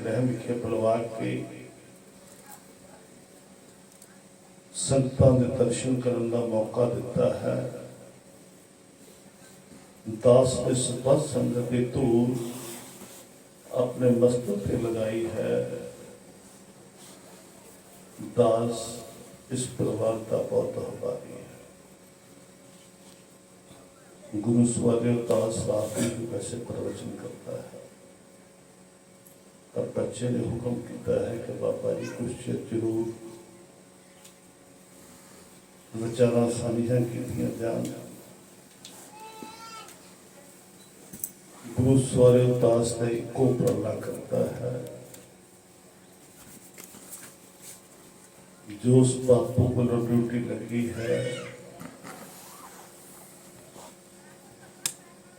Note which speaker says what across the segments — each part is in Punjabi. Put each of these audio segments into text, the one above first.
Speaker 1: ਰਹਿਮ ਵਿਖੇ ਬੁਲਵਾ ਕੇ ਸੰਤਾਂ ਦੇ ਦਰਸ਼ਨ ਕਰਨ ਦਾ ਮੌਕਾ ਦਿੱਤਾ ਹੈ। ਦਾਸ ਦੇ ਸਬਦ ਸੰਗਤ ਦੀ ਧੂੜ ਆਪਣੇ ਮਸਤਕ ਤੇ ਲਗਾਈ ਹੈ। ਦਾਸ ਇਸ ਪਰਿਵਾਰ ਦਾ ਬਹੁਤ ਆਭਾਰੀ ਹੈ। ਗੁਰੂ ਸਵਾਰੇ ਦਾਸ ਰਾਤ ਹੀ ਵੈਸੇ ਪ੍ਰਵਚਨ ਕਰਤਾ ਹੈ। ਪਰ ਬੱਚੇ ਨੇ ਹੁਕਮ ਕੀਤਾ ਹੈ ਕਿ ਬਾਬਾ ਜੀ ਕੁਝ ਚਿਰ ਜ਼ਰੂਰ ਵਿਚਾਰਾਂ ਸਾਂਝੀਆਂ ਕੀਤੀਆਂ ਜਾਣ। ਗੁਰੂ ਸਵਾਰੇ ਦਾਸ ਦਾ ਇੱਕੋ ਉਪਰਾਲਾ ਕਰਦਾ ਹੈ। ਜੋ ਉਸ ਬਾਪੂ ਵੱਲੋਂ ਡਿਊਟੀ ਲੱਗੀ ਹੈ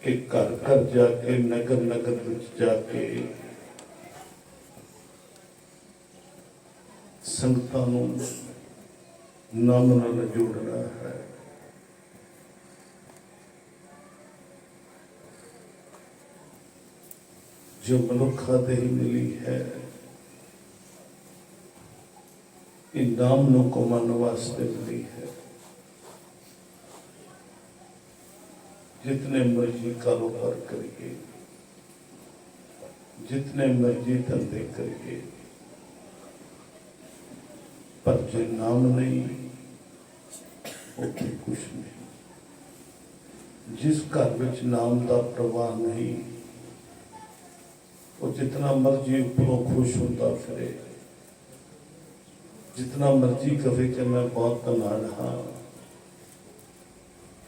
Speaker 1: ਕਿ ਘਰ ਘਰ ਜਾ ਕੇ, ਨਗਰ ਨਗਰ ਵਿੱਚ ਜਾ ਕੇ ਸੰਗਤਾਂ ਨੂੰ ਨਾਮ ਨਾਲ ਜੋੜ ਰਿਹਾ ਹੈ جو منخت ہی ملی ہے، ان دامنوں کو من واسطے ملی ہے۔ جتنے مرضی کاروبار کریے، جتنے مرضی دھندے کریے ਪਰ نام نہیں ਨਹੀਂ ਉੱਥੇ ਕੁਝ نہیں ਜਿਸ ਘਰ ਵਿੱਚ ਨਾਮ ਦਾ ਪ੍ਰਵਾਹ ਨਹੀਂ ਉਹ ਜਿੰਨਾ ਮਰਜ਼ੀ ਉੱਪਰੋਂ ਖੁਸ਼ جتنا مرضی کہے کہ میں بہت کمال ہاں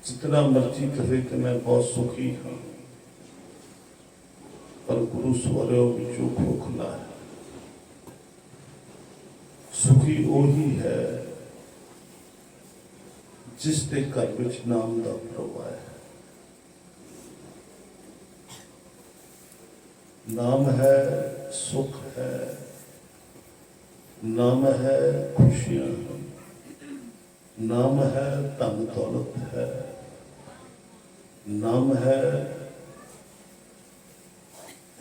Speaker 1: جتنا مرضی کہے کہ میں بہت سخی ہاں پر گرو سورے جو کھوکھلا ہے۔ ਸੁਖੀ ਉਹੀ ਹੈ, ਜਿਸ ਦੇ ਘਰ ਵਿੱਚ ਨਾਮ ਦਾ ਪ੍ਰਭਾਵ ਹੈ। ਨਾਮ ਹੈ, ਸੁਖ ਹੈ, ਨਾਮ ਹੈ, ਖੁਸ਼ੀਆਂ ਨਾਮ ਹੈ, ਧਨ ਦੌਲਤ ਹੈ। ਨਾਮ ਹੈ,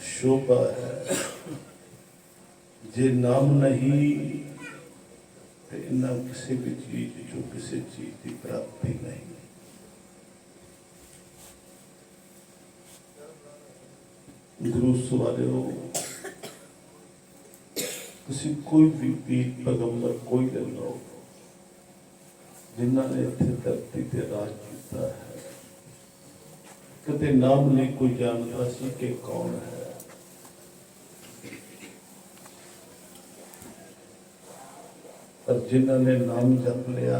Speaker 1: ਸ਼ੋਭਾ ਹੈ। ਜੇ ਨਾਮ ਨਹੀਂ ਤੇ ਇਹਨਾਂ ਕਿਸੇ ਵੀ ਚੀਜ਼ ਜੋ ਕਿਸੇ ਚੀਜ਼ ਦੀ ਪ੍ਰਾਪਤੀ ਨਹੀਂ। ਗੁਰੂ ਸਵਾਰਿਓ, ਤੁਸੀਂ ਕੋਈ ਵੀ ਪੀਰ, ਪੈਗੰਬਰ, ਕੋਈ ਲੈ ਲਓ ਜਿਨ੍ਹਾਂ ਨੇ ਇੱਥੇ ਧਰਤੀ ਤੇ ਰਾਜ ਕੀਤਾ ਹੈ, ਕਦੇ ਨਾਮ ਨਹੀਂ ਕੋਈ ਜਾਣਦਾ ਸੀ ਕਿ ਕੌਣ ਹੈ। ਪਰ ਜਿਨ੍ਹਾਂ ਨੇ ਨਾਮ ਜਪ ਲਿਆ,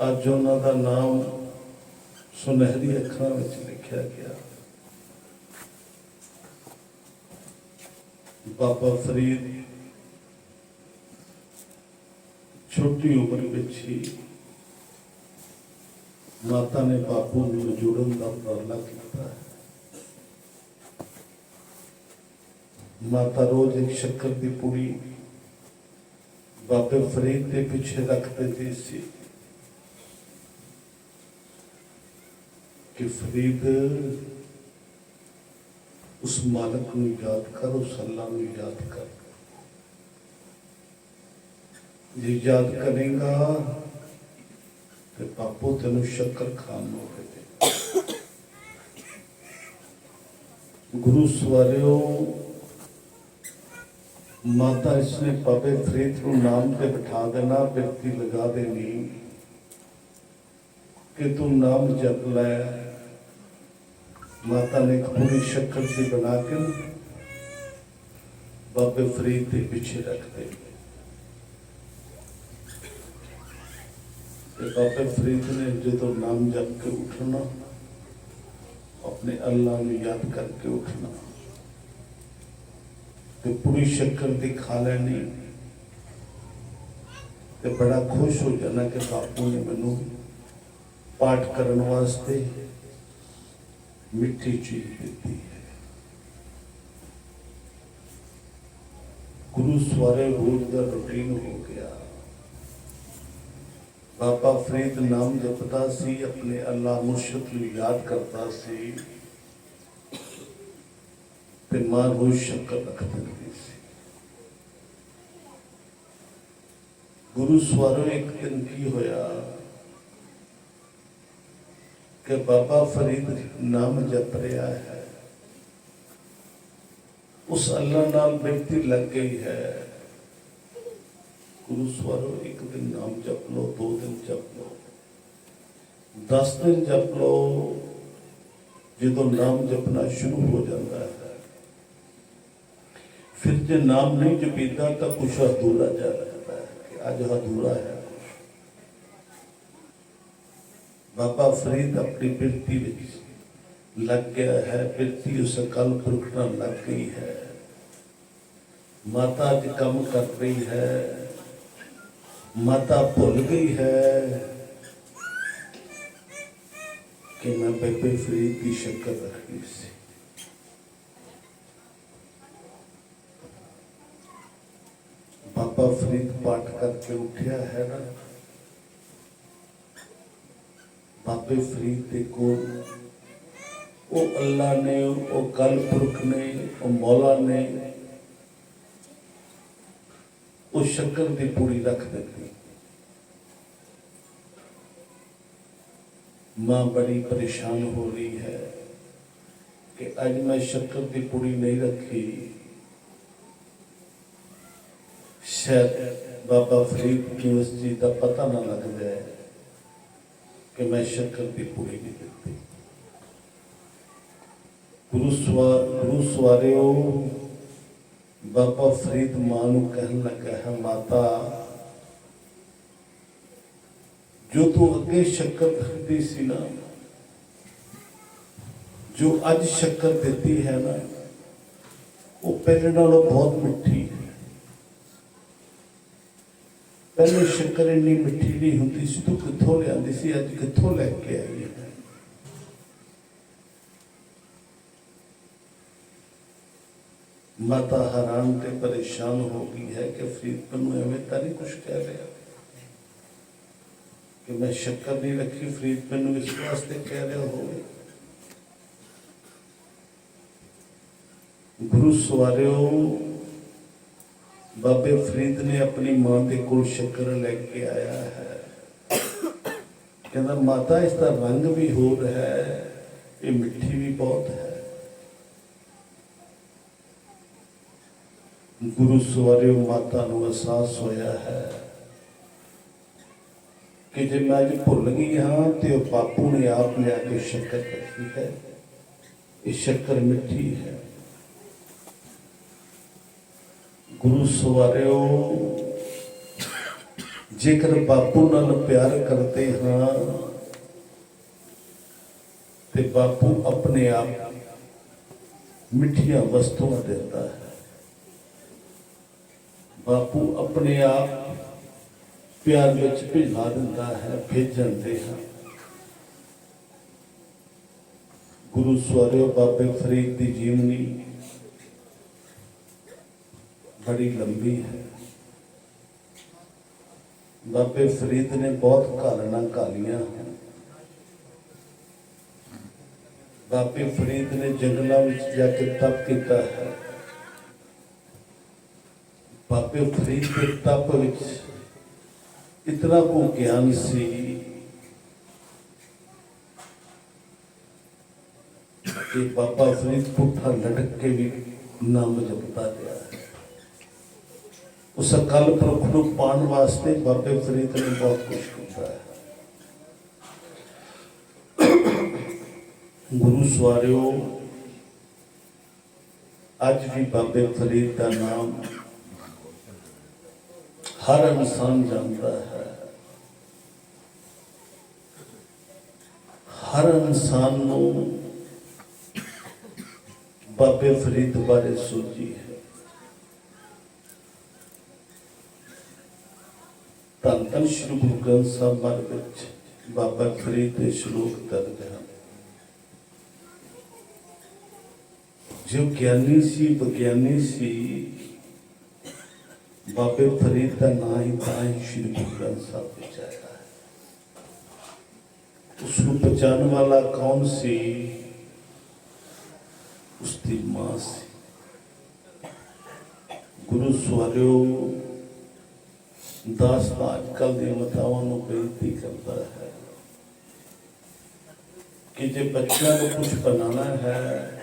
Speaker 1: ਅੱਜ ਉਹਨਾਂ ਦਾ ਨਾਮ ਸੁਨਹਿਰੀ ਅੱਖਰਾਂ ਵਿੱਚ ਲਿਖਿਆ ਗਿਆ। ਬਾਬਾ ਫਰੀਦ ਛੋਟੀ ਉਮਰ ਵਿੱਚ ਹੀ ਮਾਤਾ ਨੇ ਬਾਪੂ ਨੂੰ ਜੋੜਨ ਦਾ ਉਪਰਾਲਾ ਕੀਤਾ। ਮਾਤਾ ਰੋਜ਼ ਇੱਕ ਸ਼ੱਕਰ ਦੀ ਪੂਰੀ ਬਾਬੇ ਫਰੀਦ ਦੇ ਪਿੱਛੇ ਰੱਖ ਦਿੰਦੀ ਸੀ ਕਿ ਫਰੀਦ, ਉਸ ਮਾਲਕ ਨੂੰ ਯਾਦ ਕਰ, ਉਸ ਅੱਲਾ ਨੂੰ ਯਾਦ ਕਰ। ਜੇ ਯਾਦ ਕਰੇਗਾ, ਤੇ ਪਾਪੋ ਤੈਨੂੰ ਸ਼ੱਕਰ ਖਾਨ ਨੂੰ। ਗੁਰੂ ਸਵਾਰਿਓ ਮਾਤਾ ਇਸਨੇ ਬਾਬੇ ਫਰੀਦ ਨੂੰ ਨਾਮ ਤੇ ਬਿਠਾ ਦੇਣਾ, ਬਿਰਤੀ ਲਗਾ ਦੇਣੀ। ਕਿ ਤੂੰ ਨਾਮ ਜਪ ਲੈ। ਮਾਤਾ ਨੇ ਪੂਰੀ ਸ਼ੱਕਰ ਦੀ ਬਣਾ ਕੇ ਬਾਬੇ ਫਰੀਦ ਦੇ ਪਿੱਛੇ ਰੱਖ ਦੇ ਤੇ ਬਾਬੇ ਫਰੀਦ ਨੇ ਜਦੋਂ ਨਾਮ ਜਪ ਕੇ ਉੱਠਣਾ, ਆਪਣੇ ਅੱਲਾ ਨੂੰ ਯਾਦ ਕਰਕੇ ਉੱਠਣਾ। ਤੇ ਪੂਰੀ ਸ਼ੱਕਰ ਦੀ ਖਾ ਲੈਣੀ। ਤੇ ਬੜਾ ਖੁਸ਼ ਹੋ ਜਾਣਾ ਕਿ ਬਾਪੂ ਨੇ ਮੈਨੂੰ ਪਾਠ ਕਰਨ ਵਾਸਤੇ ਮਿੱਠੀ ਚੀਜ਼ ਦਿੱਤੀ ਹੈ। ਗੁਰੂ ਸਵਾਰੇ ਰੋਜ਼ ਦਾ ਰੁਟੀਨ ਹੋ ਗਿਆ। ਬਾਬਾ ਫਰੀਦ ਨਾਮ ਜਪਦਾ ਸੀ, ਆਪਣੇ ਅੱਲਾ ਮੁਰਸ਼ਿਦ ਨੂੰ ਯਾਦ ਕਰਦਾ ਸੀ। ਤੇ ਮਾਂ ਰੋਜ਼ ਸ਼ੱਕਰ ਰੱਖ ਦਿੰਦੀ ਸੀ ਗੁਰੂ ਸਵਾਰੋ ਇੱਕ ਦਿਨ ਕੀ ਹੋਇਆ ਕਿ ਬਾਬਾ ਫਰੀਦ ਨਾਮ ਜਪ ਰਿਹਾ ਹੈ ਉਸ ਅੱਲਾ ਨਾਲ ਬੇਨਤੀ ਲੱਗ ਗਈ ਹੈ ਗੁਰੂ ਸਵਾਰੋ ਇੱਕ ਦਿਨ ਨਾਮ ਜਪ ਲਓ ਦੋ ਦਿਨ ਜਪ ਲਓ 10 ਦਿਨ ਜਪ ਲਓ ਜਦੋਂ ਨਾਮ ਜਪਣਾ ਸ਼ੁਰੂ ਹੋ ਜਾਂਦਾ ਹੈ ਫਿਰ ਜੇ ਨਾਮ ਨਹੀਂ ਜਪੀਦਾ ਤਾਂ ਕੁਛ ਅਧੂਰਾ ਜਾ ਲੱਗਦਾ ਹੈ ਕਿ ਅੱਜ ਅਧੂਰਾ ਹੈ ਬਾਬਾ ਫਰੀਦ ਆਪਣੀ ਬਿਰਤੀ ਵਿੱਚ ਲੱਗ ਗਿਆ ਹੈ ਬਿਰਤੀ, ਉਸ ਕਲ ਪੁਰਖ ਨਾਲ ਲੱਗ ਗਈ ਹੈ। ਮਾਤਾ ਅੱਜ ਕੰਮ ਕਰ ਰਹੀ ਹੈ। ਮਾਤਾ ਭੁੱਲ ਗਈ ਹੈ ਕਿ ਮੈਂ ਬੇਬੇ ਫਰੀਦ ਦੀ ਸ਼ਕਲ ਰੱਖੀ ਸੀ ਬਾਬਾ ਫਰੀਦ ਪਾਠ ਕਰਕੇ ਉੱਠਿਆ ਹੈ ਨਾ ਬਾਬੇ ਫਰੀਦ ਦੇ ਕੋਲ ਉਹ ਅੱਲਾ ਨੇ ਉਹ ਕਲ ਪੁਰਖ ਨੇ ਉਹ ਮੌਲਾ ਨੇ ਉਹ ਸ਼ੱਕਰ ਦੀ ਪੂੜੀ ਰੱਖ ਦਿੱਤੀ ਮਾਂ ਬੜੀ ਪਰੇਸ਼ਾਨ ਹੋ ਰਹੀ ਹੈ ਕਿ ਅੱਜ ਮੈਂ ਸ਼ੱਕਰ ਦੀ ਪੂੜੀ ਨਹੀਂ ਰੱਖੀ ਸ਼ਾਇਦ ਬਾਬਾ ਫਰੀਦ ਕੀ ਉਸ ਦਾ ਪਤਾ ਨਾ ਲੱਗਦਾ ਜਾਏ ਕਿ ਮੈਂ ਸ਼ੱਕਰ ਦੀ ਪੂਰੀ ਨਹੀਂ ਦਿੱਤੀ। ਗੁਰੂ ਸਵਾ, ਗੁਰੂ ਸਵਾਰਿਓ, ਬਾਬਾ ਫਰੀਦ ਮਾਂ ਨੂੰ ਕਹਿਣ ਲੱਗਾ ਹੈ, ਮਾਤਾ, ਜੋ ਤੂੰ ਅੱਗੇ ਸ਼ੱਕਰ ਦਿੱਤੀ ਸੀ ਨਾ, ਜੋ ਅੱਜ ਸ਼ੱਕਰ ਦਿੱਤੀ ਹੈ ਨਾ, ਉਹ ਪਹਿਲੇ ਨਾਲੋਂ ਬਹੁਤ ਮਿੱਠੀ ਹੈ ਪਹਿਲੇ ਸ਼ੱਕਰ ਇੰਨੀ ਮਿੱਠੀ ਨਹੀਂ ਹੁੰਦੀ ਸੀ, ਤੂੰ ਕਿੱਥੋਂ ਲਿਆਂਦੀ ਸੀ, ਅੱਜ ਕਿੱਥੋਂ ਲੈ ਕੇ ਆਈ ਹੈ? ਮਾਤਾ ਹੈਰਾਨ ਤੇ ਪਰੇਸ਼ਾਨ ਹੋ ਗਈ ਹੈ ਕਿ ਫਰੀਦ ਨੂੰ ਐਵੇਂ ਤਾਂ ਨਹੀਂ ਕੁਝ ਕਹਿ ਰਿਹਾ? ਕਿ ਮੈਂ ਸ਼ੱਕਰ ਨਹੀਂ ਰੱਖੀ ਫਰੀਦ ਨੂੰ ਇਸ ਵਾਸਤੇ ਕਹਿ ਰਿਹਾ ਹੋਵੇ? ਗੁਰੂ ਸਵਾਰਿਓ ਬਾਬੇ ਫਰੀਦ ਨੇ ਆਪਣੀ ਮਾਂ ਦੇ ਕੋਲ ਸ਼ੱਕਰ ਲੈ ਕੇ ਆਇਆ ਹੈ। ਕਹਿੰਦਾ, ਮਾਤਾ, ਇਸ ਦਾ ਰੰਗ ਵੀ ਹੋਰ ਹੈ, ਇਹ ਮਿੱਠੀ ਵੀ ਬਹੁਤ ਹੈ। ਗੁਰੂ ਸਵਾਰਿਓ, ਮਾਤਾ ਨੂੰ ਅਹਿਸਾਸ ਹੋਇਆ ਹੈ ਕਿ ਜੇ ਮੈਂ ਅੱਜ ਭੁੱਲ ਗਈ ਹਾਂ, ਤੇ ਉਹ ਬਾਪੂ ਨੇ ਆਪ ਲਿਆ ਕੇ ਸ਼ੱਕਰ ਰੱਖੀ ਹੈ। ਇਹ ਸ਼ੱਕਰ ਮਿੱਠੀ ਹੈ। ਗੁਰੂ ਸਵਾਰਿਓ ਜੇਕਰ ਬਾਪੂ ਨਾਲ ਪਿਆਰ ਕਰਦੇ ਹਾਂ, ਤੇ ਬਾਪੂ ਆਪਣੇ ਆਪ ਮਿੱਠੀਆਂ ਵਸਤੂਆਂ ਦਿੰਦਾ ਹੈ। ਬਾਪੂ ਆਪਣੇ ਆਪ ਪਿਆਰ ਵਿੱਚ ਭਿਜਾ ਦਿੰਦਾ ਹੈ, ਭੇਜਣ ਦੇ ਹਾਂ। ਗੁਰੂ ਸਵਾਰਿਓ ਬਾਬੇ ਫਰੀਦ ਦੀ ਜੀਵਨੀ ਬੜੀ ਲੰਬੀ ਹੈ। ਬਾਬੇ ਫਰੀਦ ਨੇ ਬਹੁਤ ਘਾਲਣਾ ਘਾਲੀਆਂ ਬਾਬੇ ਫਰੀਦ ਨੇ ਜੰਗਲਾਂ ਵਿੱਚ ਜਾ ਕੇ ਤਪ ਕੀਤਾ ਹੈ। ਬਾਬੇ ਫਰੀਦ ਦੇ ਤਪ ਵਿੱਚ ਇਤਨਾ ਕੋ ਗਿਆਨ ਸੀ ਕਿ ਬਾਬਾ ਫਰੀਦ ਪੁੱਠਾ ਲਟਕ ਕੇ ਵੀ ਨਾਮ ਜਪਦਾ ਉਸ ਅਕਾਲ ਪੁਰਖ ਨੂੰ ਪਾਣ ਵਾਸਤੇ ਬਾਬੇ ਫਰੀਦ ਨੇ ਬਹੁਤ ਕੁਝ ਕੀਤਾ ਹੈ। ਗੁਰੂ ਸਵਾਰਿਓ, ਅੱਜ ਵੀ ਬਾਬੇ ਫਰੀਦ ਦਾ ਨਾਮ ਹਰ ਇਨਸਾਨ ਜਾਣਦਾ ਹੈ। ਹਰ ਇਨਸਾਨ ਨੂੰ ਬਾਬੇ ਫਰੀਦ ਬਾਰੇ ਸੋਚੀ ਹੈ। ਧੰਨ ਧੰਨ ਸ਼੍ਰੀ ਗੁਰੂ ਗ੍ਰੰਥ ਸਾਹਿਬ ਬਾਰੇ ਵਿੱਚ ਬਾਬਾ ਫਰੀਦ ਦੇ ਸ਼ਲੋਕ ਦਰਜ ਹਨ। ਜੋ ਗਿਆਨੀ ਸੀ, ਵਿਗਿਆਨੀ ਸੀ, ਬਾਬੇ ਫਰੀਦ ਦਾ ਨਾਂ ਹੀ ਤਾਂ ਹੀ ਸ਼੍ਰੀ ਗੁਰੂ ਗ੍ਰੰਥ ਸਾਹਿਬ ਵਿੱਚ ਆਇਆ ਹੈ। ਉਸ ਨੂੰ ਪਛਾਣ ਵਾਲਾ ਕੌਣ ਸੀ? ਉਸ ਦੀ ਮਾਂ ਸੀ। ਗੁਰੂ ਸਵਾਰਿਓ ਦਾਸ ਤਾਂ ਅੱਜ ਕੱਲ੍ਹ ਦੀਆਂ ਮਤਾਵਾਂ ਨੂੰ ਬੇਨਤੀ ਕਰਦਾ ਹੈ ਕਿ ਜੇ ਬੱਚਿਆਂ ਨੂੰ ਕੁਝ ਬਣਾਉਣਾ ਹੈ,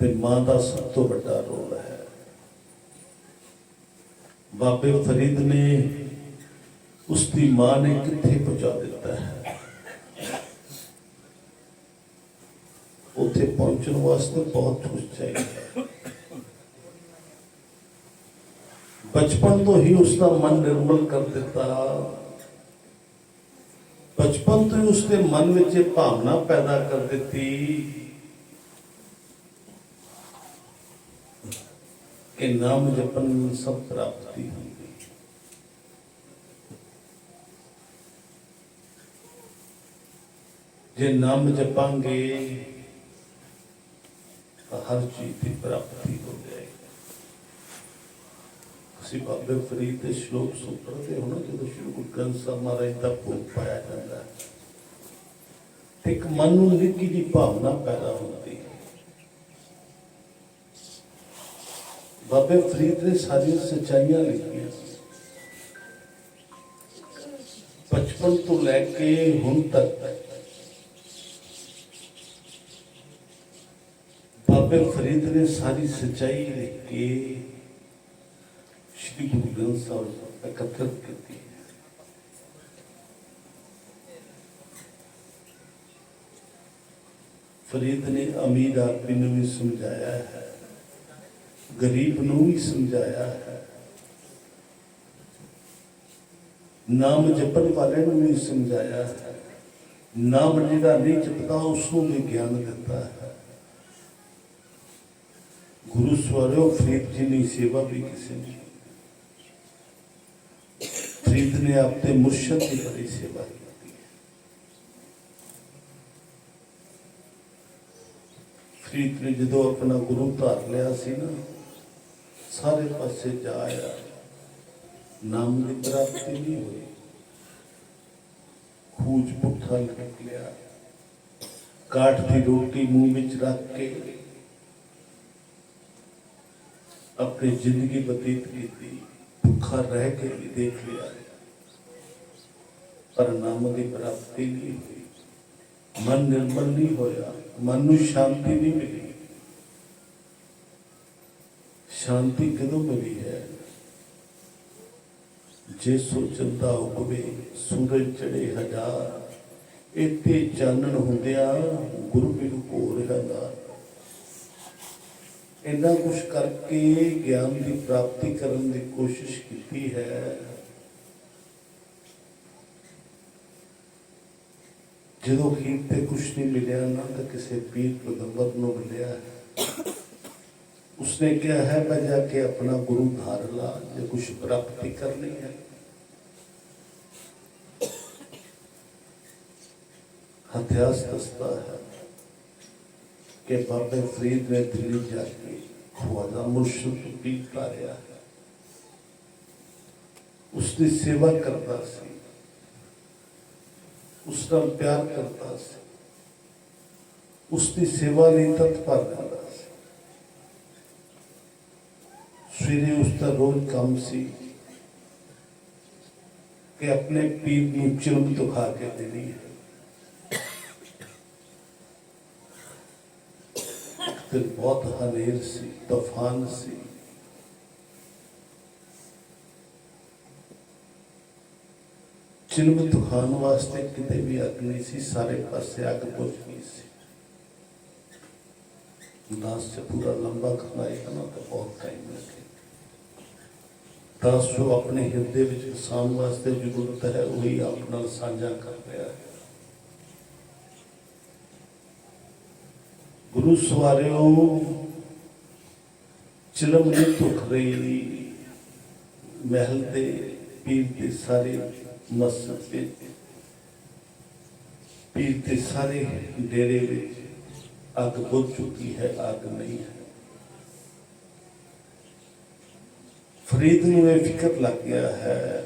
Speaker 1: ਤੇ ਮਾਂ ਦਾ ਸਭ ਤੋਂ ਵੱਡਾ ਰੋਲ ਹੈ। ਬਾਬੇ ਫਰੀਦ ਨੇ ਉਸ ਦੀ ਮਾਂ ਨੇ ਕਿੱਥੇ ਪਹੁੰਚਾ ਦਿੱਤਾ ਹੈ? ਉੱਥੇ ਪਹੁੰਚਣ ਵਾਸਤੇ ਬਹੁਤ ਕੁਝ ਚਾਹੀਦਾ ਹੈ ਬਚਪਨ ਤੋਂ ਹੀ ਉਸ ਦਾ ਮਨ ਨਿਰਮਲ ਕਰ ਦਿੱਤਾ। ਬਚਪਨ ਤੋਂ ਹੀ ਉਸ ਦੇ ਮਨ ਵਿੱਚ ਇਹ ਭਾਵਨਾ ਪੈਦਾ ਕਰ ਦਿੱਤੀ ਕਿ ਨਾਮ ਜਪਨ ਨਾਲ ਸਭ ਪ੍ਰਾਪਤੀ ਹੁੰਦੀ। ਜੇ ਨਾਮ ਜਪਾਂਗੇ ਤਾਂ ਹਰ ਚੀਜ਼ ਦੀ ਪ੍ਰਾਪਤੀ ਹੋਵੇ ਜਾਏਗੀ ਬਾਬੇ ਫਰੀਦ ਦੇ ਸ਼ਲੋਕ ਸੁਣ ਪੜ੍ਹਦੇ ਹੋ ਨਾ ਜਦੋਂ ਸ਼੍ਰੀ ਗੁਰੂ ਗ੍ਰੰਥ ਸਾਹਿਬ ਮਹਾਰਾਜ ਦਾ ਭੋਗ ਪਾਇਆ ਜਾਂਦਾ ਇੱਕ ਮਨ ਨੂੰ ਨਿੱਕੀ ਦੀ ਭਾਵਨਾ ਪੈਦਾ ਹੁੰਦੀ ਹੈ। ਬਾਬੇ ਫਰੀਦ ਨੇ ਸਾਰੀਆਂ ਸੱਚਾਈਆਂ ਲਿਖੀਆਂ ਬਚਪਨ ਤੋਂ ਲੈ ਕੇ ਹੁਣ ਤੱਕ ਬਾਬੇ ਫਰੀਦ ਨੇ ਸਾਰੀ ਸਚਾਈ ਲਿਖ ਕੇ ਸ਼੍ਰੀ ਗੁਰੂ ਗ੍ਰੰਥ ਸਾਹਿਬ ਇਕੱਤਰ ਕੀਤੀ ਹੈ ਫਰੀਦ ਨੇ ਅਮੀਰ ਆਦਮੀ ਨੂੰ ਵੀ ਸਮਝਾਇਆ ਹੈ, ਗਰੀਬ ਨੂੰ ਵੀ ਸਮਝਾਇਆ ਹੈ। ਨਾਮ ਜਪਣ ਵਾਲੇ ਨੂੰ ਵੀ ਸਮਝਾਇਆ ਹੈ। ਨਾਮ ਜਿਹੜਾ ਨਹੀਂ ਜਪਦਾ ਉਸ ਨੂੰ ਵੀ ਗਿਆਨ ਦਿੱਤਾ ਹੈ। ਗੁਰੂ ਸਵਾਰਿਓ, ਫਰੀਦ ਜੀ ਦੀ ਸੇਵਾ ਵੀ ਕਿਸੇ ਨੇ ਫਰੀਦ ਨੇ ਆਪਣੇ ਮੁਰਸ਼ਦ ਦੀ ਬੜੀ ਸੇਵਾ ਕੀਤੀ ਹੈ। ਫਰੀਦ ਨੇ ਜਦੋਂ ਆਪਣਾ ਗੁਰੂ ਧਾਰ ਲਿਆ ਸੀ ਨਾ, ਸਾਰੇ ਪਾਸੇ ਜਾ ਆਇਆ। ਨਾਮ ਦੀ ਪ੍ਰਾਪਤੀ ਖੂਜ ਪੁੱਠਾ ਲਟਕ ਲਿਆ। ਕਾਠ ਦੀ ਰੋਟੀ ਮੂੰਹ ਵਿੱਚ ਰੱਖ ਕੇ ਆਪਣੀ ਜ਼ਿੰਦਗੀ ਬਤੀਤ ਕੀਤੀ। ਭੁੱਖਾ ਰਹਿ ਕੇ ਵੀ ਦੇਖ ਲਿਆ। ਪਰ ਨਾਮ ਦੀ ਪ੍ਰਾਪਤੀ ਨਹੀਂ ਹੋਈ ਮਨ ਨਿਰਮਲ ਨਹੀਂ ਹੋਇਆ, ਮਨ ਨੂੰ ਸ਼ਾਂਤੀ ਨਹੀਂ ਮਿਲੀ। ਸ਼ਾਂਤੀ ਕਦੋਂ ਮਿਲੀ ਹੈ? ਜੇ ਸੋਚਦਾ ਉਪਵੇ ਸੂਰਜ ਚੜੇ ਹਜ਼ਾਰ, ਇੱਥੇ ਚਾਨਣ ਹੁੰਦਿਆ ਗੁਰੂ ਬਿਨ ਭੋਰ ਹਜ਼ਾਰ ਇੰਨਾ ਕੁਛ ਕਰਕੇ ਗਿਆਨ ਦੀ ਪ੍ਰਾਪਤੀ ਕਰਨ ਦੀ ਕੋਸ਼ਿਸ਼ ਕੀਤੀ ਹੈ। ਜਦੋਂ ਖੀਰ ਤੇ ਕੁਝ ਨਹੀਂ ਮਿਲਿਆ, ਨਾ ਤਾਂ ਕਿਸੇ ਪੀਰ ਪੈਗੰਬਰ ਨੂੰ ਮਿਲਿਆ। ਉਸਨੇ ਕਿਹਾ, ਹੈ, ਮੈਂ ਜਾ ਕੇ ਆਪਣਾ ਗੁਰੂ ਧਾਰ ਲਾ, ਜੇ ਕੁਝ ਪ੍ਰਾਪਤੀ ਕਰਨੀ ਹੈ। ਇਤਿਹਾਸ ਦੱਸਦਾ ਹੈ ਕਿ ਬਾਬੇ ਫਰੀਦ ਨੇ ਦਿੱਲੀ ਜਾ ਕੇ ਖਵਾਜਾ ਮੁਰਸ਼ਿਦ ਤੋਂ ਪੀਰ ਤਾਰਿਆ ਉਸ ਦੀ ਸੇਵਾ ਕਰਦਾ ਸੀ। ਉਸ ਨਾਲ ਪਿਆਰ ਕਰਦਾ ਸੀ ਉਸ ਦੀ ਸੇਵਾ ਲਈ ਤਤਪਰ ਰਹਿੰਦਾ ਸੀ ਸਵੇਰੇ ਉਸ ਦਾ ਰੋਜ਼ ਕੰਮ ਸੀ ਕਿ ਆਪਣੇ ਪੀਰ ਨੂੰ ਚਿਲਮ ਦਿਖਾ ਕੇ ਦੇਣੀ ਹੈ ਤੇ ਬਹੁਤ ਹਨੇਰ ਸੀ ਤੂਫਾਨ ਸੀ ਜਿਹਨੂੰ ਤੁਹਾਨੂੰ ਵਾਸਤੇ ਕਿਤੇ ਵੀ ਅੱਗ ਨਹੀਂ ਸੀ, ਸਾਰੇ ਪਾਸੇ ਅੱਗ ਪੁੱਜ ਗਈ ਸੀ। ਦਾਸ ਸੇ ਪੂਰਾ ਲੰਬਾ ਖਲਾਇਆ ਨਾ ਤਾਂ ਬਹੁਤ ਟਾਈਮ ਲੱਗੇ ਦਾਸ ਜੋ ਆਪਣੇ ਹਿਰਦੇ ਵਿੱਚ ਕਿਸਾਨ ਵਾਸਤੇ ਜ਼ਰੂਰਤ ਹੈ, ਉਹੀ ਆਪ ਨਾਲ ਸਾਂਝਾ ਕਰ ਰਿਹਾ ਹੈ। ਗੁਰੂ ਸਵਾਰਿਓ, ਚਿਲਮ ਨੂੰ ਧੁਖ ਰਹੀ। ਮਹਿਲ ਤੇ ਪੀਰ ਦੇ ਸਾਰੇ ਮਸਜਿਦ ਦੇ ਪੀਰ ਦੇ ਸਾਰੇ ਡੇਰੇ ਵਿੱਚ ਅੱਗ ਬੁਝ ਚੁੱਕੀ ਹੈ, ਅੱਗ ਨਹੀਂ ਹੈ। ਫਰੀਦ ਨੂੰ ਇਹ ਫਿਕਰ ਲੱਗ ਗਿਆ ਹੈ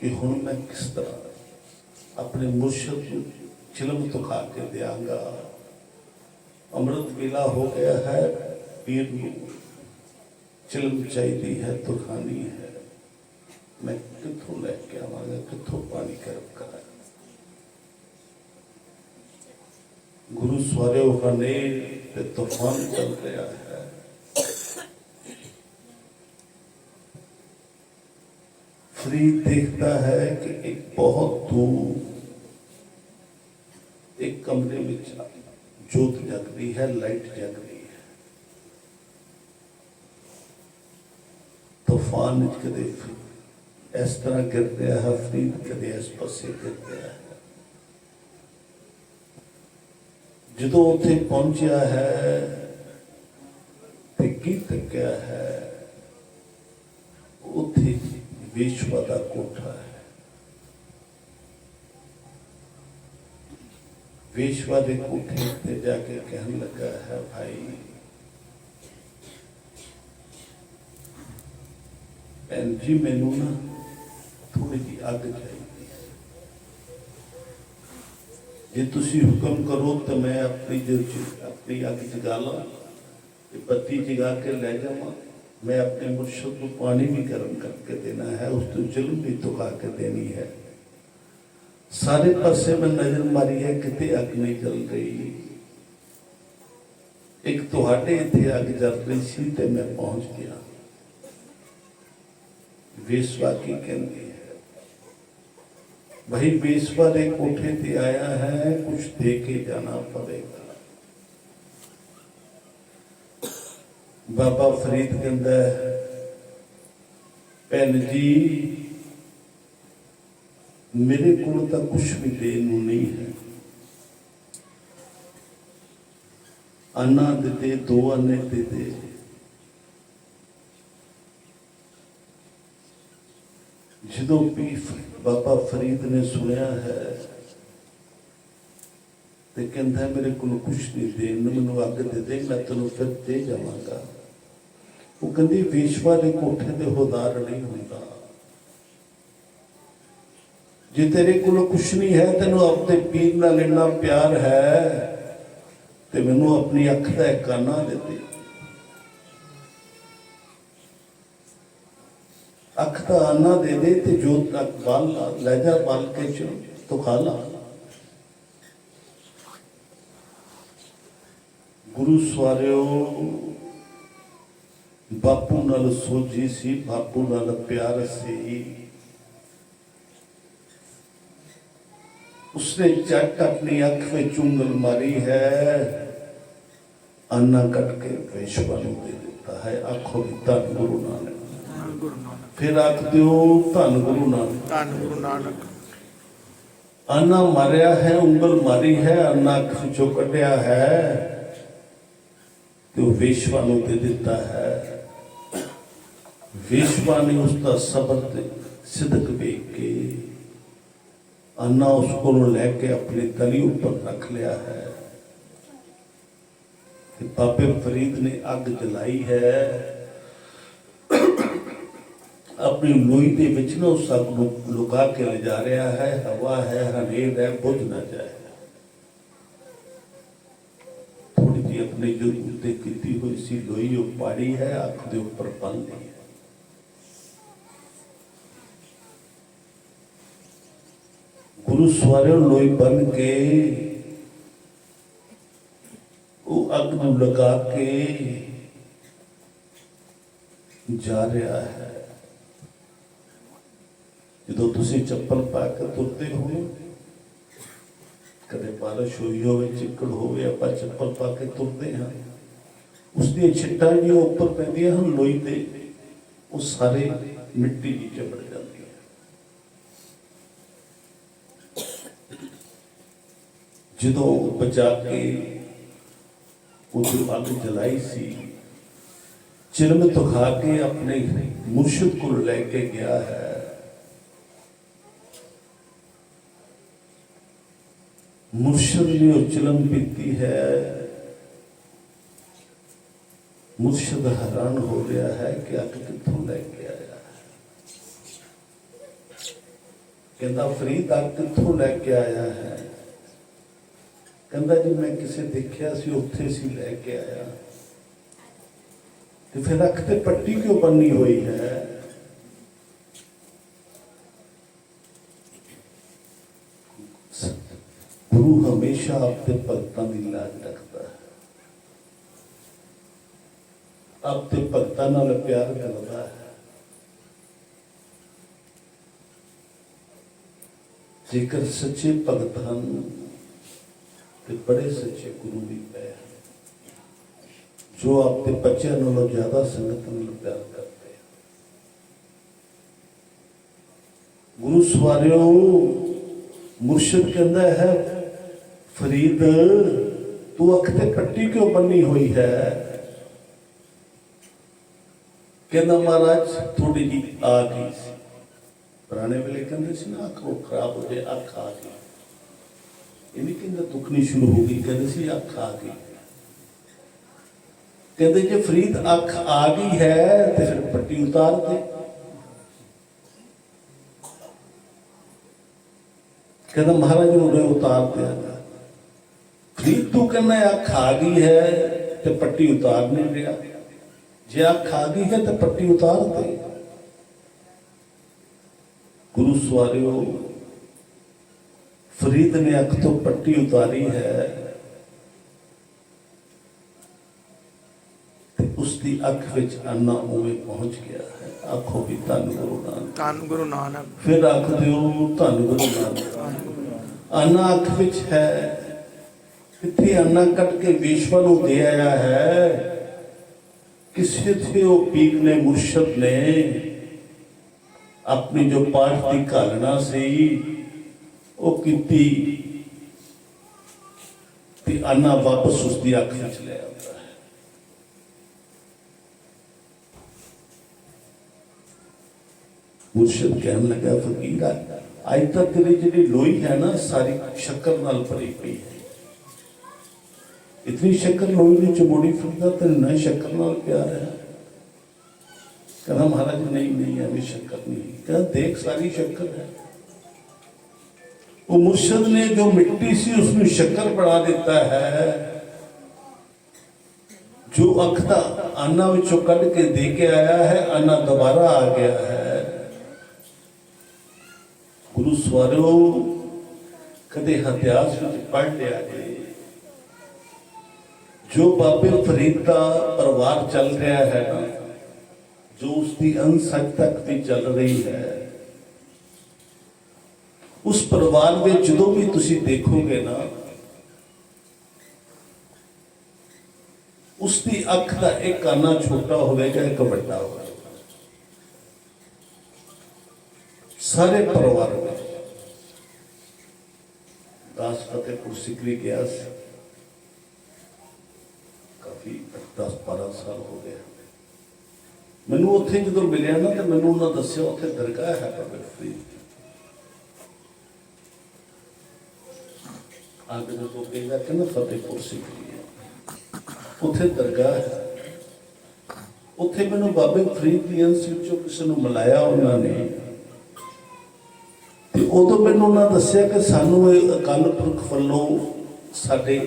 Speaker 1: ਕਿ ਹੁਣ ਮੈਂ ਕਿਸ ਤਰ੍ਹਾਂ ਆਪਣੇ ਮੁਰਸ਼ਦ ਨੂੰ ਚਿਲਮ ਤੋਂ ਖਾ ਕੇ ਦਿਆਂਗਾ। ਅੰਮ੍ਰਿਤ ਵੇਲਾ ਹੋ ਗਿਆ ਹੈ। ਪੀਰ ਨੂੰ ਚਿਲਮ ਚਾਹੀਦੀ ਹੈ ਤੁਖਾਨੀ ਹੈ। ਮੈਂ ਕਿੱਥੋਂ ਲੈ ਕੇ ਆਵਾਂਗਾ, ਕਿੱਥੋਂ ਪਾਣੀ ਗਰਮ ਕਰਾਂ ਗੁਰੂ ਸਵਾਰਿਓ ਹਨੇ ਤੇ ਤੂਫਾਨ ਚੱਲ ਰਿਹਾ ਹੈ। ਫਰੀਦ ਦੇਖਦਾ ਹੈ ਕਿ ਇੱਕ ਬਹੁਤ ਦੂਰ ਇੱਕ ਕਮਰੇ ਵਿੱਚ ਜੋਤ ਜਗਦੀ ਹੈ, ਲਾਈਟ ਜਗ ਰਹੀ ਹੈ ਤੂਫਾਨ ਵਿੱਚ ਕਦੇ ਇਸ ਤਰ੍ਹਾਂ ਗਿਰ ਰਿਹਾ ਹੈ ਕਦੇ ਇਸ ਪਾਸੇ ਗਿਰ ਰਿਹਾ ਜਦੋਂ ਉੱਥੇ ਪਹੁੰਚਿਆ ਹੈ ਤੇ ਕੀ ਤੱਕਿਆ ਹੈ, ਉੱਥੇ ਵਿਸ਼ਵਾ ਦਾ ਕੋਠਾ ਹੈ। ਵਿਸ਼ਵਾ ਦੇ ਕੋਠੇ ਤੇ ਜਾ ਕੇ ਕਹਿਣ ਲੱਗਾ ਹੈ, ਭਾਈ ਭੈਣ ਜੀ ਮੈਨੂੰ ਨਾ ਥੋੜੀ ਜਿਹੀ ਅੱਗ ਚਾਹੀਦੀ ਜੇ ਤੁਸੀਂ ਹੁਕਮ ਕਰੋ ਤਾਂ ਮੈਂ ਆਪਣੀ ਦਿਲ ਆਪਣੀ ਅੱਗ ਜਗਾ ਲਾਂ ਤੇ ਬੱਤੀ ਜਗਾ ਕੇ ਲੈ ਜਾਵਾਂ। ਮੈਂ ਆਪਣੇ ਮੁਰਸ਼ਦ ਨੂੰ ਪਾਣੀ ਵੀ ਗਰਮ ਕਰਕੇ ਦੇਣਾ ਹੈ, ਉਸ ਤੋਂ ਜਲਮ ਵੀ ਤੁਕਾ ਕੇ ਦੇਣੀ ਹੈ। ਸਾਰੇ ਪਾਸੇ ਮੈਂ ਨਜ਼ਰ ਮਾਰੀ ਹੈ, ਕਿਤੇ ਅੱਗ ਨਹੀਂ ਜਲ ਰਹੀ। ਇੱਕ ਤੁਹਾਡੇ ਇੱਥੇ ਅੱਗ ਜਲ ਰਹੀ ਸੀ ਤੇ ਮੈਂ ਪਹੁੰਚ ਗਿਆ। ਵਿਸ਼ਵਾ ਕੀ ਕਹਿੰਦੀ ਹੈ ਭਾਈ ਵੇਸਵਾ ਦੇ ਕੋਠੇ ਤੇ ਆਇਆ ਹੈ ਕੁਝ ਦੇ ਕੇ ਜਾਣਾ ਪਵੇਗਾ। ਬਾਬਾ ਫਰੀਦ ਕਹਿੰਦਾ ਭੈਣ ਜੀ, ਮੇਰੇ ਕੋਲ ਤਾਂ ਕੁਝ ਵੀ ਦੇਣ ਨੂੰ ਨਹੀਂ ਹੈ। ਅੰਨਾ ਦਿੱਤੇ ਦੋ ਅੰਨੇ ਦਿੱਤੇ ਜਦੋਂ ਵੀ ਬਾਬਾ ਫਰੀਦ ਨੇ ਸੁਣਿਆ ਹੈ ਤੇ ਕਹਿੰਦਾ ਮੇਰੇ ਕੋਲ ਕੁਝ ਨਹੀਂ, ਦੇਣ ਨੂੰ ਮੈਨੂੰ ਅੱਗ ਦੇ ਦੇ, ਮੈਂ ਤੈਨੂੰ ਫਿਰ ਦੇ ਜਾਵਾਂਗਾ। ਉਹ ਕਹਿੰਦੀ ਵਿਸ਼ਵਾ ਦੇ ਕੋਠੇ ਤੇ ਹੋਦਾਰ ਨਹੀਂ ਹੁੰਦਾ। ਜੇ ਤੇਰੇ ਕੋਲ ਕੁਝ ਨਹੀਂ ਹੈ, ਤੈਨੂੰ ਆਪਣੇ ਪੀਰ ਨਾਲ ਇੰਨਾ ਪਿਆਰ ਹੈ, ਤੇ ਮੈਨੂੰ ਆਪਣੀ ਅੱਖ ਦਾ ਇੱਕ ਕਾਨਾ ਦੇ ਦੇ। ਅੱਖ ਤਾਂ ਆਨਾ ਦੇ ਦੇ ਤੇ ਜੋ ਤੱਕ ਬਾਲ ਲੈ ਜਾ ਬਾਲ ਕੇ ਚ ਤੋ ਖਾ ਲਾ। ਗੁਰੂ ਸਵਾਰਿਓ, ਬਾਪੂ ਨਾਲ ਸੋਝੀ ਸੀ, ਬਾਪੂ ਨਾਲ ਪਿਆਰ ਸੀ। ਉਸਨੇ ਚੱਟ ਆਪਣੀ ਅੱਖ ਵਿੱਚ ਉਂਗਲ ਮਾਰੀ ਹੈ। ਆਨਾ ਕੱਟ ਕੇ ਪੇਸ਼ਵਾ ਨੂੰ ਦੇ ਦਿੱਤਾ ਹੈ। ਆਖੋ ਵੀ ਗੁਰੂ ਨਾਨਕ।
Speaker 2: ਗੁਰੂ ਨਾਨਕ।
Speaker 1: ਫਿਰ ਆਖ ਦਿਓ ਧੰਨ ਗੁਰੂ ਨਾਨਕ।
Speaker 2: ਧੰਨ ਗੁਰੂ ਨਾਨਕ।
Speaker 1: ਅੰਨਾ ਮਾਰਿਆ ਹੈ ਉਂਗਲ ਮਾਰੀ ਹੈ ਅੰਨਾ ਅੱਖ ਵਿੱਚੋਂ ਕੱਢਿਆ ਹੈ ਤੇ ਉਹ ਵਿਸ਼ਵਾ ਨੂੰ ਦੇ ਦਿੱਤਾ ਹੈ। ਵਿਸ਼ਵਾ ਨੇ ਉਸ ਦਾ ਸਬਰ ਤੇ ਸਿਦਕ ਵੇਖ ਕੇ ਅੰਨਾ ਉਸ ਕੋਲੋਂ ਲੈ ਕੇ ਆਪਣੀ ਤਲੀ ਉੱਪਰ ਰੱਖ ਲਿਆ ਹੈ। ਤੇ ਬਾਬੇ ਫਰੀਦ ਨੇ ਅੱਗ ਜਲਾਈ ਹੈ। ਆਪਣੀ ਲੋਈ ਦੇ ਵਿੱਚ ਨਾ ਉਸ ਅੱਗ ਨੂੰ ਲੁਕਾ ਕੇ ਲੈ ਜਾ ਰਿਹਾ ਹੈ, ਹਵਾ ਹੈ ਹਨੇਰ ਹੈ, ਬੁਝ ਨਾ ਜਾਏ। ਥੋੜੀ ਜਿਹੀ ਆਪਣੀ ਜੋ ਉੱਤੇ ਕੀਤੀ ਹੋਈ ਸੀ, ਲੋਈ ਉਹ ਪਾੜੀ ਹੈ, ਅੱਖ ਦੇ ਉੱਪਰ ਬੰਨ ਲਈ ਹੈ। ਗੁਰੂ ਸਵਾਰਿਓ ਲੋਈ ਬਨ ਕੇ ਉਹ ਅੱਗ ਨੂੰ ਲਗਾ ਕੇ ਜਾ ਰਿਹਾ ਹੈ। ਜਦੋਂ ਤੁਸੀਂ ਚੱਪਲ ਪਾ ਕੇ ਤੁਰਦੇ ਹੋ ਕਦੇ ਬਾਰਿਸ਼ ਹੋਈ ਹੋਵੇ, ਚਿੱਕੜ ਹੋਵੇ, ਆਪਾਂ ਚੱਪਲ ਪਾ ਕੇ ਤੁਰਦੇ ਹਾਂ। ਉਸ ਦੀਆਂ ਛਿੱਟਾਂ ਵੀ ਉੱਪਰ ਪੈਂਦੀਆਂ ਹਨ, ਲੋਈ ਤੇ, ਉਹ ਸਾਰੇ ਮਿੱਟੀ ਦੀ ਚਮੜ ਜਾਂਦੀ ਹੈ ਜਦੋਂ ਬਚਾ ਕੇ ਉਹ ਅੱਗ ਜਲਾਈ ਸੀ, ਚਿਲਮ ਤੋਂ ਖਾ ਕੇ ਆਪਣੇ ਮੁਰਸ਼ਿਦ ਕੋਲ ਲੈ ਕੇ ਗਿਆ ਹੈ ਮੁਰਸ਼ਿਦ ਨੇ ਉਹ ਚਿਲਮ ਪੀਤੀ ਹੈ ਹੈਰਾਨ ਹੋ ਰਿਹਾ ਹੈ ਕਿ ਅੱਗ ਕਿੱਥੋਂ ਲੈ ਕੇ ਆਇਆ। ਕਹਿੰਦਾ, ਫਰੀਦ, ਅੱਗ ਕਿੱਥੋਂ ਲੈ ਕੇ ਆਇਆ ਹੈ? ਕਹਿੰਦਾ, ਜੀ, ਮੈਂ ਕਿਸੇ ਦੇਖਿਆ ਸੀ, ਉੱਥੇ ਸੀ ਲੈ ਕੇ ਆਇਆ। ਤੇ ਫਿਰ ਅੱਖ ਤੇ ਪੱਟੀ ਕਿਉਂ ਬੰਨੀ ਹੋਈ ਹੈ ਗੁਰੂ ਹਮੇਸ਼ਾ ਆਪਣੇ ਭਗਤਾਂ ਦੀ ਲਾਜ ਰੱਖਦਾ ਹੈ। ਆਪਣੇ ਭਗਤਾਂ ਨਾਲ ਪਿਆਰ ਕਰਦਾ ਹੈ। ਜੇਕਰ ਸੱਚੇ ਭਗਤ ਹਨ, ਤੇ ਬੜੇ ਸੱਚੇ ਗੁਰੂ ਵੀ ਪਏ ਜੋ ਆਪਣੇ ਬੱਚਿਆਂ ਨਾਲੋਂ ਜ਼ਿਆਦਾ ਸੰਗਤ ਨਾਲ ਪਿਆਰ ਕਰਦੇ ਹਨ। ਗੁਰੂ ਸਵਾਰਿਓ, ਮੁਰਸ਼ਿਦ ਕਹਿੰਦਾ ਹੈ ਫਰੀਦ, ਤੂੰ ਅੱਖ ਤੇ ਪੱਟੀ ਕਿਉਂ ਬੰਨੀ ਹੋਈ ਹੈ? ਕਹਿੰਦਾ ਮਹਾਰਾਜ ਥੋੜੀ ਜੀ ਆ ਗਈ ਸੀ। ਪੁਰਾਣੇ ਵੇਲੇ ਕਹਿੰਦੇ ਸੀ ਨਾ, ਅੱਖ ਖਰਾਬ ਹੋ ਜਾਏ ਅੱਖ ਆ ਗਈ। ਇਹ ਕਹਿੰਦਾ ਦੁਖਣੀ ਸ਼ੁਰੂ ਹੋ ਗਈ, ਕਹਿੰਦੇ ਸੀ ਅੱਖ ਆ ਗਈ। ਕਹਿੰਦੇ ਜੇ ਫਰੀਦ ਅੱਖ ਆ ਗਈ ਹੈ, ਤੇ ਫਿਰ ਪੱਟੀ ਉਤਾਰ ਦੇ। ਕਹਿੰਦਾ ਮਹਾਰਾਜ ਨੂੰ ਉਤਾਰ ਦਿਆਂਗਾ ਫਰੀਦ ਤੂੰ ਕਹਿੰਦਾ ਆ ਗਈ ਹੈ ਤੇ ਪੱਟੀ ਉਤਾਰ ਨਹੀਂ ਰਿਹਾ। ਜੇ ਆ ਗਈ ਹੈ ਤਾਂ ਪੱਟੀ ਉਤਾਰ ਦੇ। ਗੁਰੂ ਸਵਾਰਿਓ ਫਰੀਦ ਨੇ ਅੱਖ ਤੋਂ ਪੱਟੀ ਉਤਾਰੀ ਹੈ ਤੇ ਉਸ ਦੀ ਅੱਖ ਵਿੱਚ ਅੰਨਾ ਉਵੇਂ ਪਹੁੰਚ ਗਿਆ ਹੈ। ਆਖੋ ਵੀ ਧੰਨ ਗੁਰੂ ਨਾਨਕ।
Speaker 2: ਧੰਨ ਗੁਰੂ ਨਾਨਕ।
Speaker 1: ਫਿਰ ਆਖ ਦਿਓ ਧੰਨ ਗੁਰੂ ਨਾਨਕ। ਅੰਨਾ ਅੱਖ ਵਿੱਚ ਹੈ ਕਿੱਥੇ ਅੰਨਾ ਕੱਟ ਕੇ ਵਿਸ਼ਵ ਨੂੰ ਦੇ ਆਇਆ ਹੈ। ਕਿਸੇ ਥੇ ਉਹ ਪੀਕ ਨੇ, ਮੁਰਸ਼ਦ ਨੇ ਆਪਣੀ ਜੋ ਪਾਠ ਦੀ ਘਾਲਣਾ ਸੀ, ਉਹ ਕੀਤੀ ਤੇ ਅੰਨਾ ਵਾਪਸ ਉਸ ਦੀ ਅੱਖ ਵਿੱਚ ਲੈ ਆਉਂਦਾ ਹੈ। ਮੁਰਸ਼ਦ ਕਹਿਣ ਲੱਗਾ ਫਕੀਰ, ਅੱਜ ਤੱਕ ਤੇਰੀ ਜਿਹੜੀ ਲੋਈ ਹੈ ਨਾ, ਸਾਰੀ ਸ਼ੱਕਰ ਨਾਲ ਭਰੀ ਪਈ ਹੈ। ਇਤਨੀ ਸ਼ੱਕਰ ਲੋਈ ਵਿੱਚ ਮੋੜੀ ਫਿਰਦਾ ਤੇ ਨਾ ਸ਼ੱਕਰ ਨਾਲ ਪਿਆਰ ਹੈ ਕਹਿੰਦਾ ਮਹਾਰਾਜ ਨਹੀਂ ਨਹੀਂ ਐਵੇਂ ਸ਼ੱਕਰ ਨਹੀਂ ਕਹਿੰਦਾ ਦੇਖ ਸਾਰੀ ਸ਼ੱਕਰ ਹੈ ਉਹ ਮੁਰਸ਼ਦ ਨੇ ਜੋ ਮਿੱਟੀ ਸੀ ਉਸ ਨੂੰ ਸ਼ੱਕਰ ਬਣਾ ਦਿੱਤਾ ਹੈ ਜੋ ਅੱਖ ਦਾ ਆਨਾ ਵਿੱਚੋਂ ਕੱਢ ਕੇ ਦੇ ਕੇ ਆਇਆ ਹੈ ਆਨਾ ਦੁਬਾਰਾ ਆ ਗਿਆ ਹੈ ਗੁਰੂ ਸਵਾਰਿਓ ਕਦੇ ਇਤਿਹਾਸ ਵਿੱਚ ਪੜ੍ਹ ਲਿਆ ਜੋ ਬਾਬੇ ਫਰੀਦ ਦਾ ਪਰਿਵਾਰ ਚੱਲ ਰਿਹਾ ਹੈ ਨਾ, ਜੋ ਉਸ ਦੀ ਅੰਸ਼ ਤੱਕ ਵੀ ਚੱਲ ਰਹੀ ਹੈ, ਉਸ ਪਰਿਵਾਰ ਵਿੱਚ ਜਦੋਂ ਵੀ ਤੁਸੀਂ ਦੇਖੋਗੇ ਨਾ ਉਸ ਦੀ ਅੱਖ ਦਾ ਇੱਕ ਆਨਾ ਛੋਟਾ ਹੋਵੇਗਾ ਇੱਕ ਵੱਡਾ ਹੋਵੇਗਾ ਸਾਰੇ ਪਰਿਵਾਰ ਵਿੱਚ ਦਾਸ ਫਤਿਹਪੁਰ ਸਿਕਰੀ ਗਿਆ ਸੀ। ਮੈਨੂੰ ਉੱਥੇ ਜਦੋਂ ਮਿਲਿਆ ਨਾ ਤੇ ਮੈਨੂੰ ਉਹਨਾਂ ਦੱਸਿਆ ਉੱਥੇ ਦਰਗਾਹ ਹੈ ਬਾਬਾ ਫਰੀਦ ਦੀ। ਅੱਗ ਤੋਂ ਕਹਿੰਦਾ ਕਿ ਨਾ ਫਤਿਹਪੁਰ ਸਿਕਰੀ ਉੱਥੇ ਦਰਗਾਹ ਹੈ ਉੱਥੇ ਮੈਨੂੰ ਬਾਬੇ ਫਰੀਦ ਦੀ ਅੰਸ਼ ਵਿੱਚੋਂ ਕਿਸੇ ਨੂੰ ਮਿਲਾਇਆ ਉਹਨਾਂ ਨੇ ਤੇ ਉਦੋਂ ਮੈਨੂੰ ਉਹਨਾਂ ਦੱਸਿਆ ਕਿ ਸਾਨੂੰ ਇਹ ਅਕਾਲ ਪੁਰਖ ਵੱਲੋਂ ਸਾਡੇ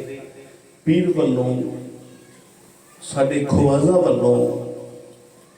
Speaker 1: ਪੀਰ ਵੱਲੋਂ, ਸਾਡੇ ਖਵਾਜ਼ਾ ਵੱਲੋਂ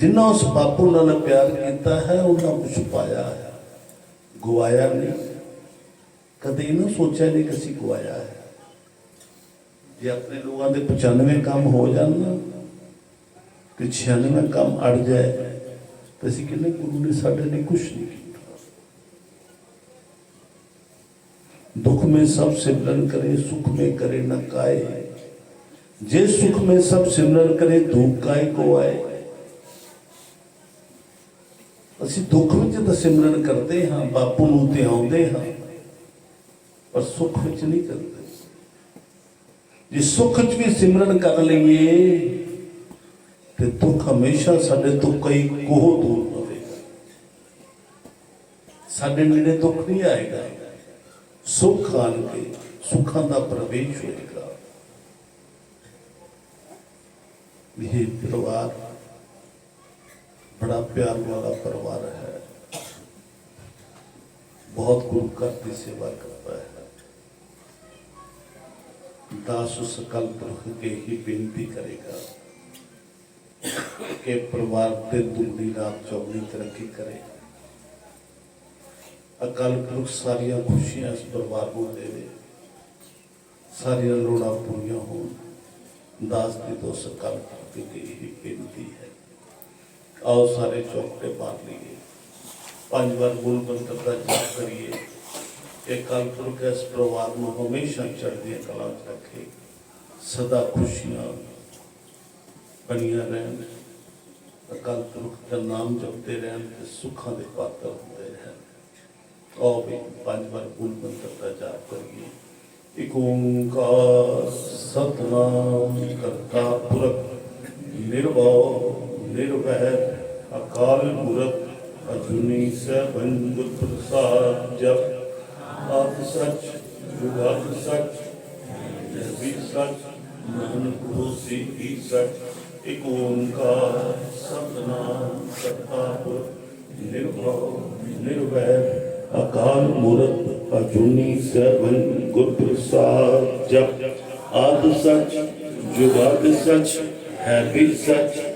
Speaker 1: جنا اس باپوال پیار کیتا ہے اُنہیں کچھ پایا ہے گوایا نہیں کدی نہ سوچا نہیں کسی گوایا ہے جی اپنے لوگ پچانوے کام ہو جانا کہ جیانوے کام اڑ جائے تو گھر نے سی کچھ نہیں دکھ میں سب سمرن کرے سکھ میں کرے نہ کائے جس سکھ میں سب سمرن کرے دکھ کائے آئے ਅਸੀਂ ਦੁੱਖ ਵਿੱਚ ਤਾਂ ਸਿਮਰਨ ਕਰਦੇ ਹਾਂ, ਬਾਪੂ ਨੂੰ ਤੇ ਆਉਂਦੇ ਹਾਂ, ਪਰ ਸੁੱਖ ਵਿੱਚ ਨਹੀਂ ਕਰਦੇ। ਜੇ ਸੁੱਖ 'ਚ ਵੀ ਸਿਮਰਨ ਕਰ ਲਈਏ, ਤੇ ਦੁੱਖ ਹਮੇਸ਼ਾ ਸਾਡੇ ਤੋਂ ਕਈ ਕੋਹ ਦੂਰ ਹੋਵੇਗਾ। ਸਾਡੇ ਨੇੜੇ ਦੁੱਖ ਨਹੀਂ ਆਏਗਾ। ਸੁੱਖ ਆਣਗੇ ਸੁੱਖਾਂ ਦਾ ਪ੍ਰਵੇਸ਼ ਹੋਏਗਾ। ਇਹ ਪਰਿਵਾਰ ਬੜਾ ਪਿਆਰ ਵਾਲਾ ਪਰਿਵਾਰ ਹੈ। ਬਹੁਤ ਗੁਰੂ ਘਰ ਦੀ ਸੇਵਾ ਕਰਦਾ ਹੈ। ਦਾਸ ਉਸ ਅਕਾਲ ਪੁਰਖ ਕੇ ਹੀ ਬੇਨਤੀ ਕਰੇਗਾ ਕਿ ਪਰਿਵਾਰ ਤੇ ਦੁੱਲੀ ਰਾਤ ਚੌਗਣੀ ਤਰੱਕੀ ਕਰੇ। ਅਕਾਲ ਪੁਰਖ ਸਾਰੀਆਂ ਖੁਸ਼ੀਆਂ ਇਸ ਪਰਿਵਾਰ ਨੂੰ ਦੇਵੇ। ਸਾਰੀਆਂ ਲੋੜਾਂ ਪੂਰੀਆਂ ਹੋਣ। ਦਾਸ ਦੀ ਤੋਂ ਅਕਾਲ ਪੁਰਖ ਕੇ ਹੀ ਬੇਨਤੀ ਹੈ। ਆਓ ਸਾਰੇ ਚੌਕਟੇ ਬਾਹਰ ਲਈਏ। ਪੰਜ ਵਾਰ ਗੁਰੂ ਮੰਤਰ ਦਾ ਜਾਪ ਕਰੀਏ। ਇਹ ਕਲਪੁਰਖ ਇਸ ਪਰਿਵਾਰ ਨੂੰ ਹਮੇਸ਼ਾ ਚੜ੍ਹਦੀਆਂ ਕਲਾ 'ਚ ਰੱਖੇ। ਸਦਾ ਖੁਸ਼ੀਆਂ ਬਣੀਆਂ ਰਹਿਣ। ਅਕਾਲ ਪੁਰਖ ਦਾ ਨਾਮ ਜਪਦੇ ਰਹਿਣ ਤੇ ਸੁੱਖਾਂ ਦੇ ਪਾਤਰ ਹੁੰਦੇ ਰਹਿਣ। ਆਓ ਵੀ ਪੰਜ ਵਾਰ ਗੁਰੂ ਮੰਤਰ ਦਾ ਜਾਪ ਕਰੀਏ। ਇਕ ਓੰਕਾਰ ਸਤਨਾਮ ਕਰਤਾ ਪੁਰਖ, ਨਿਰਭਉ, ਨਿਰਵੈਰ ਅਕਾਲ ਮੂਰਤ ਅਜੂਨੀ ਸੈਭੰ ਗੁਰ ਪ੍ਰਸਾਦ ਜਪ। ਆਪ ਸੱਚ ਜੁਗਾਦ ਸੱਚ ਹੈ ਸੱਚ ਨਾਨਕ ਹੋਸੀ ਵੀ ਸੱਚ। ਇਕ ਓੰਕਾਰ ਸਤਨਾਮ ਕਰਤਾ ਨਿਰਭਉ ਨਿਰਵੈਰ। ਅਕਾਲ ਮੂਰਤ ਅਜੂਨੀ ਸੈਭੰ ਗੁਰ ਪ੍ਰਸਾਦ ਜਪ। ਆਦ ਸੱਚ ਜੁਗਾਦ ਸੱਚ, ਹੈ ਵੀ ਸੱਚ।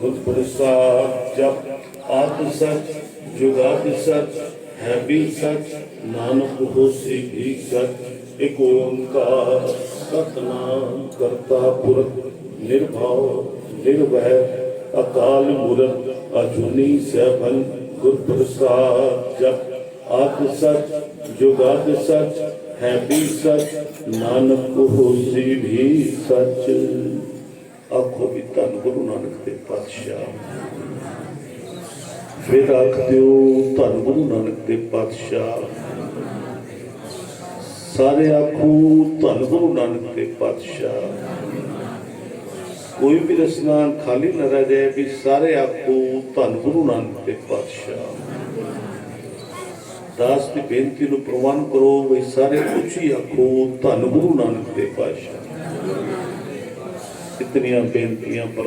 Speaker 1: ਗੁਰ ਪ੍ਰਸਾਦ ਜਪ ਆਦ ਸੱਚ ਜੁਗਾਦ ਸੱਚ ਹੈ ਵੀ ਸੱਚ ਨਾਨਕ ਹੋਸੀ ਵੀ ਸਚ ਇਕ ਓੰਕਾਰ ਸਤਨਾਮ ਕਰਤਾ ਪੁਰਖ ਨਿਰਭਉ ਨਿਰਵੈਰ ਅਕਾਲ ਮੂਰਤ ਅਜੂਨੀ ਸੈਭੰ ਗੁਰ ਪ੍ਰਸਾਦ ਜਪ ਆਦ ਸੱਚ ਜੁਗਾਦ ਸੱਚ ਹੈ ਵੀ ਸੱਚ ਨਾਨਕ ਹੋਸੀ ਵੀ ਸੱਚ ਆਖੋ ਵੀ ਧੰਨ ਗੁਰੂ ਨਾਨਕ ਦੇ ਪਾਤਸ਼ਾਹ। ਫਿਰ ਆਖ ਦਿਓ ਧੰਨ ਗੁਰੂ ਨਾਨਕ ਦੇ ਪਾਤਸ਼ਾਹ। ਸਾਰੇ ਆਖੋ ਧੰਨ ਗੁਰੂ ਨਾਨਕ ਦੇ ਪਾਤਸ਼ਾਹ। ਕੋਈ ਵੀ ਰਸਨਾ ਖਾਲੀ ਨਾ ਰਹਿ ਜਾਏ ਵੀ ਸਾਰੇ ਆਖੋ ਧੰਨ ਗੁਰੂ ਨਾਨਕ ਦੇ ਪਾਤਸ਼ਾਹ। ਦਾਸ ਦੀ ਬੇਨਤੀ ਨੂੰ ਪ੍ਰਵਾਨ ਕਰੋ ਵੀ ਸਾਰੇ ਉੱਚੀ ਆਖੋ ਧੰਨ ਗੁਰੂ ਨਾਨਕ ਦੇ ਪਾਤਸ਼ਾਹ। si tenían bien, tenían por.